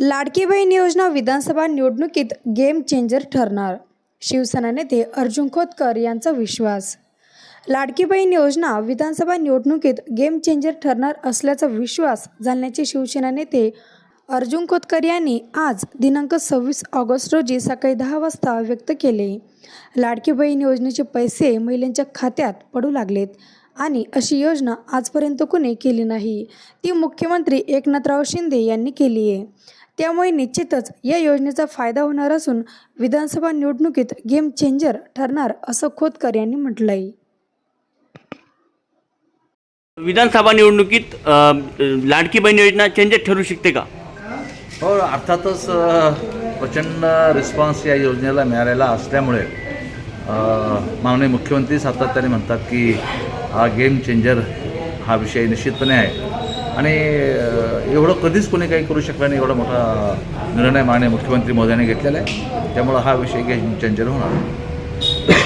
लाडकी बहीण योजना विधानसभा निवडणुकीत game changer ठरणार. शिवसेना नेते अर्जुन खोतकर यांचा विश्वास. लाडकी बहीण योजना विधानसभा निवडणुकीत गेम चेंजर ठरणार असल्याचा विश्वास झाल्याचे शिवसेना नेते अर्जुन खोतकर यांनी आज दिनांक सव्वीस ऑगस्ट रोजी सकाळी दहा वाजता व्यक्त केले. लाडकी बहीण योजनेचे पैसे महिलांच्या खात्यात पडू लागलेत आणि अशी योजना आजपर्यंत कोणी केली नाही. ती मुख्यमंत्री एकनाथराव शिंदे यांनी केली आहे त्यामुळे निश्चितच या योजनेचा फायदा होणार असून विधानसभा निवडणुकीत गेम चेंजर ठरणार असं खोतकर यांनी म्हटलं आहे विधानसभा निवडणुकीत लाडकी बहीण योजना चेंजेस ठरू शकते का? हो अर्थातच प्रचंड रिस्पॉन्स या योजनेला मिळालेला असल्यामुळे माननीय मुख्यमंत्री सातत्याने म्हणतात की हा गेम चेंजर हा विषय निश्चितपणे आहे. आणि एवढं कधीच कोणी काही करू शकलं नाही एवढा मोठा निर्णय माने मुख्यमंत्री मोदयांनी घेतलेला आहे. त्यामुळं हा विषय गेम चेंजर होणार.